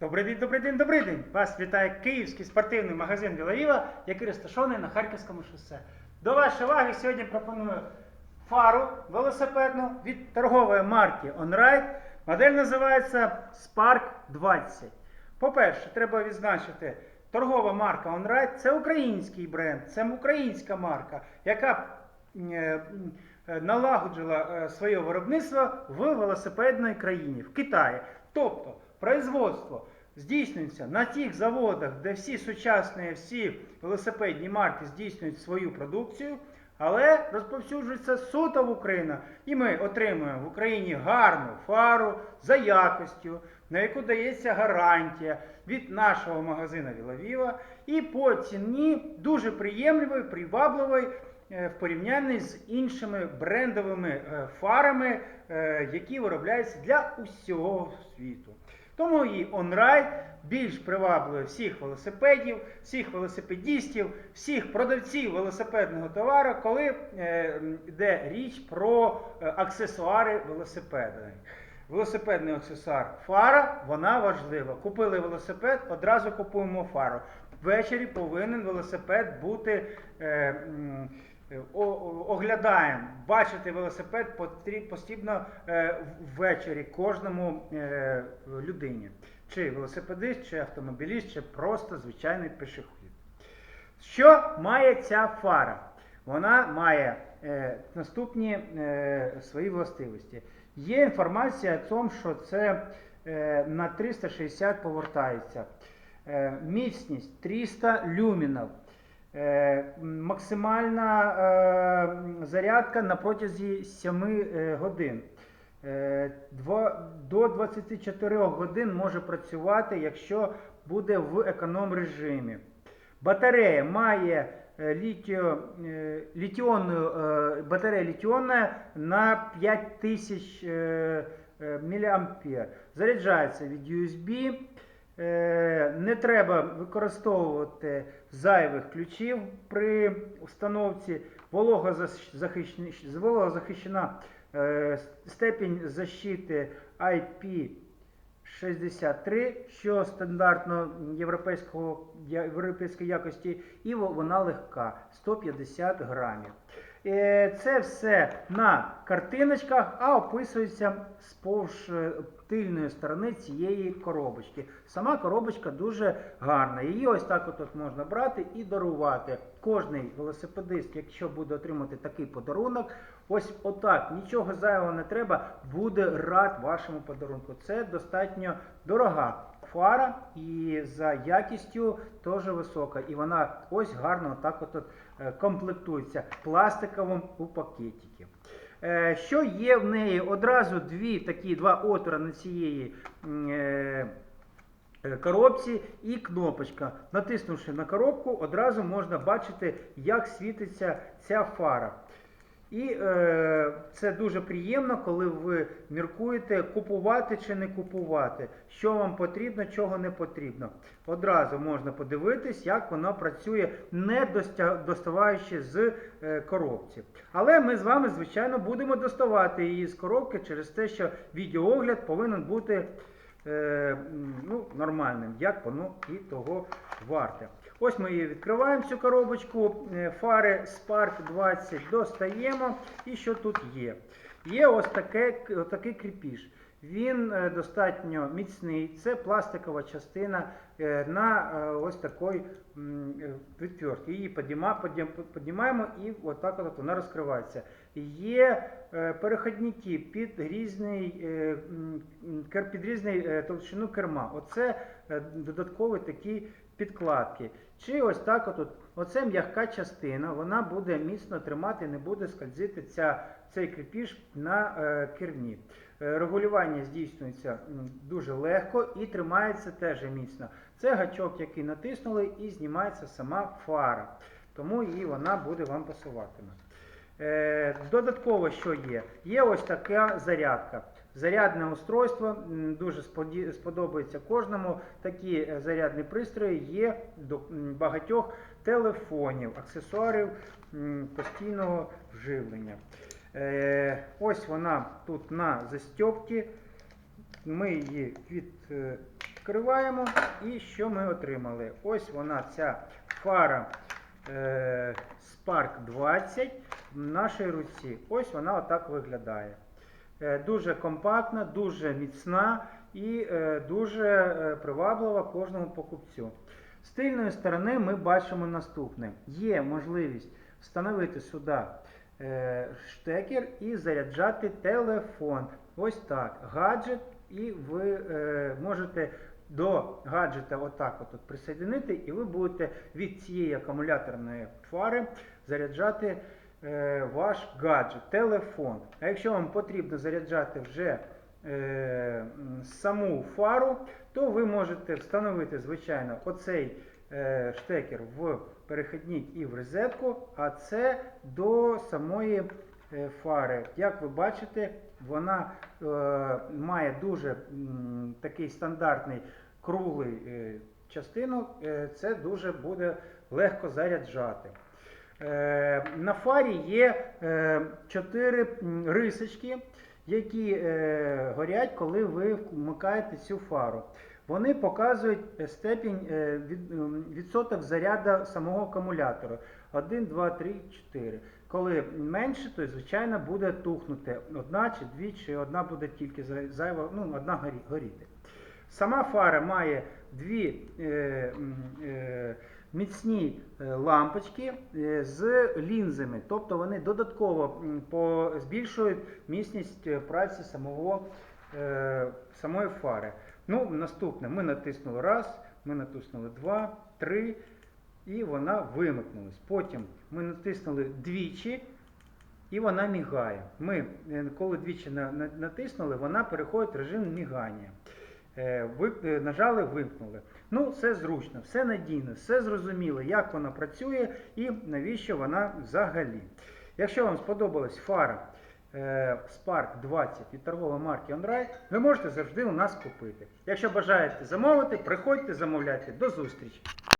Добрий день, добрий день, добрий день! Вас вітає київський спортивний магазин Вілаїва, який розташований на Харківському шосе. До вашої уваги сьогодні пропоную фару велосипедну від торгової марки OnRide. Модель називається Spark 20. По-перше, треба відзначити, торгова марка OnRide це український бренд, це українська марка, яка е, налагоджила е, своє виробництво в велосипедній країні, в Китаї. Тобто производство здійснюється на тих заводах, де всі сучасні, всі велосипедні марки здійснюють свою продукцію, але розповсюджується суто в Україну. І ми отримуємо в Україні гарну фару за якостю, на яку дається гарантія від нашого магазину Вілавіва. І по ціні дуже приємливої, привабливої е, в порівнянні з іншими брендовими е, фарами, е, які виробляються для усього світу. Тому і OnRide більш приваблює всіх велосипедів, всіх велосипедістів, всіх продавців велосипедного товару, коли е, йде річ про е, аксесуари велосипеда. Велосипедний аксесуар фара, вона важлива. Купили велосипед, одразу купуємо фару. Ввечері повинен велосипед бути. Е, е, Оглядаємо, бачити велосипед потріб- потрібно е, ввечері кожному е, людині. Чи велосипедист, чи автомобіліст, чи просто звичайний пішохід. Що має ця фара? Вона має е, наступні е, свої властивості. Є інформація о тому, що це е, на 360 повертається. Е, міцність 300 люмінів. Е, максимальна е, зарядка на протязі 7 е, годин. До 24 годин може працювати, якщо буде в економ режимі. Батарея має літіо, літіонну, е, батарея літіонна на 5000 е, е, мА. Заряджається від USB. Е, Не треба використовувати зайвих ключів при установці. Вологозахищена, вологозахищена е, степінь защити IP 63, що стандартно європейського, європейської якості, і вона легка 150 грамів. Е, Це все на картиночках, а описується сповж тильної сторони цієї коробочки. Сама коробочка дуже гарна. Її ось так от можна брати і дарувати. Кожний велосипедист, якщо буде отримати такий подарунок, ось отак, нічого зайвого не треба, буде рад вашому подарунку. Це достатньо дорога фара і за якістю теж висока. І вона ось гарно отак от, е, комплектується пластиковим у пакетики. Е, Що є в неї? Одразу дві такі два отвори на цієї е, е, коробці і кнопочка. Натиснувши на коробку, одразу можна бачити, як світиться ця фара. І е, це дуже приємно, коли ви міркуєте, купувати чи не купувати, що вам потрібно, чого не потрібно. Одразу можна подивитись, як воно працює, не доставаючи з е, коробці. Але ми з вами, звичайно, будемо доставати її з коробки через те, що відеоогляд повинен бути е, ну, нормальним, як воно і того варте. Ось ми її відкриваємо цю коробочку е, фари Spark 20, достаємо. І що тут є? Є ось таке, такий кріпіж. Він е, достатньо міцний. Це пластикова частина е, на ось такій е. Її піднімаємо і отак от вона розкривається. Є переходники під різний, під різний товщину керма. Оце додаткові такі підкладки. Чи ось так от, оце м'яка частина, вона буде міцно тримати, не буде скользити ця, цей крепіж на е, керні. Е, регулювання здійснюється дуже легко і тримається теж міцно. Це гачок, який натиснули, і знімається сама фара. Тому і вона буде вам пасуватиме. Е, Додатково, що є? Є ось така зарядка. Зарядне устройство дуже сподобається кожному. Такі е, зарядні пристрої є до багатьох телефонів, аксесуарів постійного вживлення. Е, Ось вона тут на застьопці. Ми її Відкриваємо і що ми отримали? Ось вона, ця фара е, Spark 20 в нашій руці. Ось вона отак виглядає. Е, Дуже компактна, дуже міцна і е, дуже е, приваблива кожному покупцю. З тильної сторони ми бачимо наступне: є можливість встановити сюди штекер і заряджати телефон. Ось так. Гаджет, і ви можете до гаджета отак от присоединити, і ви будете від цієї акумуляторної фари заряджати ваш гаджет, телефон. А якщо вам потрібно заряджати вже е, саму фару, то ви можете встановити, звичайно, оцей е, штекер в перехідник і в розетку, а це до самої е, фари. Як ви бачите, вона е, має дуже такий стандартний круглий е, частинок, е, це дуже буде легко заряджати. Е, На фарі є е, чотири рисочки, які е, горять, коли ви вмикаєте цю фару. Вони показують степінь від- відсоток заряду самого акумулятора. 1, 2, 3, 4. Коли менше, то звичайно буде тухнути одна чи дві, чи одна буде тільки зайва, ну, одна горіти. Сама фара має дві е, е, міцні е, лампочки е, з лінзами, тобто вони додатково збільшують міцність е, праці самого, самої фари. Ну, наступне, ми натиснули раз, ми натиснули два, три, і вона вимикнулась. Потім ми натиснули двічі, і вона мігає. Ми, коли двічі на- на- натиснули, вона переходить в режим мігання. Е, е, нажали, вимкнули. Ну, все зручно, все надійно, все зрозуміло, як вона працює і навіщо вона взагалі. Якщо вам сподобалась фара е, Spark 20 від торгової марки OnRide, ви можете завжди у нас купити. Якщо бажаєте замовити, приходьте, замовляйте. До зустрічі!